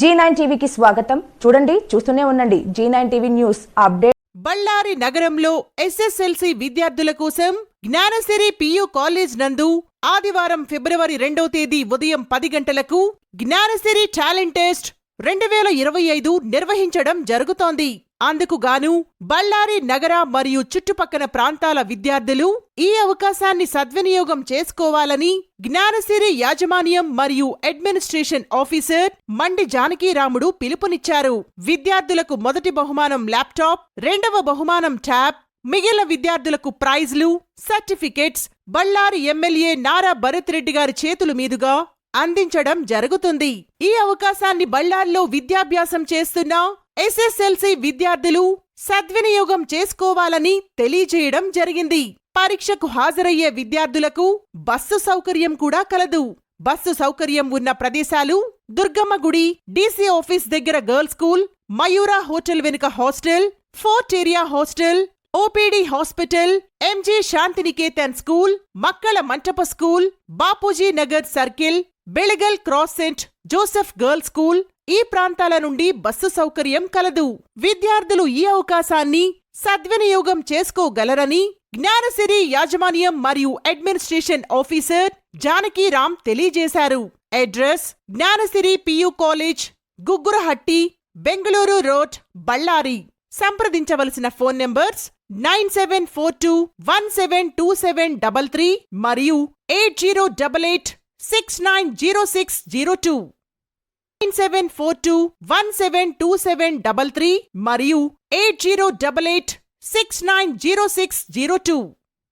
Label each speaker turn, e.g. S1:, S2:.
S1: G nine టీవీకి స్వాగతం. చూడండి చూస్తూనే ఉండండి. Z nine TV news update
S2: Ballari నగరంలో ఎస్ఎస్ఎల్సి విద్యార్థుల కోసం జ్ఞానసిరి పియు కాలేజ్ నందు ఆదివారం ఫిబ్రవరి రెండో తేదీ ఉదయం పది గంటలకు జ్ఞానసిరి టాలెంట్ టెస్ట్ రెండు వేల ఇరవై ఐదు నిర్వహించడం జరుగుతోంది. అందుకుగాను బళ్ళారి నగర మరియు చుట్టుపక్కల ప్రాంతాల విద్యార్థులు ఈ అవకాశాన్ని సద్వినియోగం చేసుకోవాలని జ్ఞానసిరి యాజమాన్యం మరియు అడ్మినిస్ట్రేషన్ ఆఫీసర్ మండి జానకీరాముడు పిలుపునిచ్చారు. విద్యార్థులకు మొదటి బహుమానం ల్యాప్టాప్ రెండవ బహుమానం ట్యాబ్ మిగిలిన విద్యార్థులకు ప్రైజ్లు సర్టిఫికేట్స్ బళ్ళారి ఎమ్మెల్యే నారా భరత్ రెడ్డి గారి చేతుల మీదుగా అందించడం జరుగుతుంది. ఈ అవకాశాన్ని బళ్ళార్లో విద్యాభ్యాసం చేస్తున్న ఎస్ఎస్ఎల్సి విద్యార్థులు సద్వినియోగం చేసుకోవాలని తెలియజేయడం జరిగింది. పరీక్షకు హాజరయ్యే విద్యార్థులకు బస్సు సౌకర్యం కూడా కలదు. బస్సు సౌకర్యం ఉన్న ప్రదేశాలు దుర్గమ్మ గుడి డీసీ ఆఫీస్ దగ్గర గర్ల్స్ స్కూల్ మయూరా హోటల్ వెనుక hostel fort area hostel OPD hospital MJ Shantiniketan school మక్కల మంటప school Bapuji Nagar circle Belagal cross Saint Joseph girls school ఈ ప్రాంతాల నుండి బస్సు సౌకర్యం కలదు. విద్యార్థులు ఈ అవకాశాన్ని సద్వినియోగం చేసుకోగలరని జ్ఞానసిరి యాజమాన్యం మరియు అడ్మినిస్ట్రేషన్ ఆఫీసర్ జానకీరామ్ తెలియజేశారు. Address Jnanasiri PU college Guggarahatti Bengaluru road Ballari. సంప్రదించవలసిన phone numbers nine seven four two one seven two seven double three మరియు eight zero double eight six nine zero six zero two. Nine seven four two one seven two seven double three మరియు eight zero double eight six nine zero six zero two.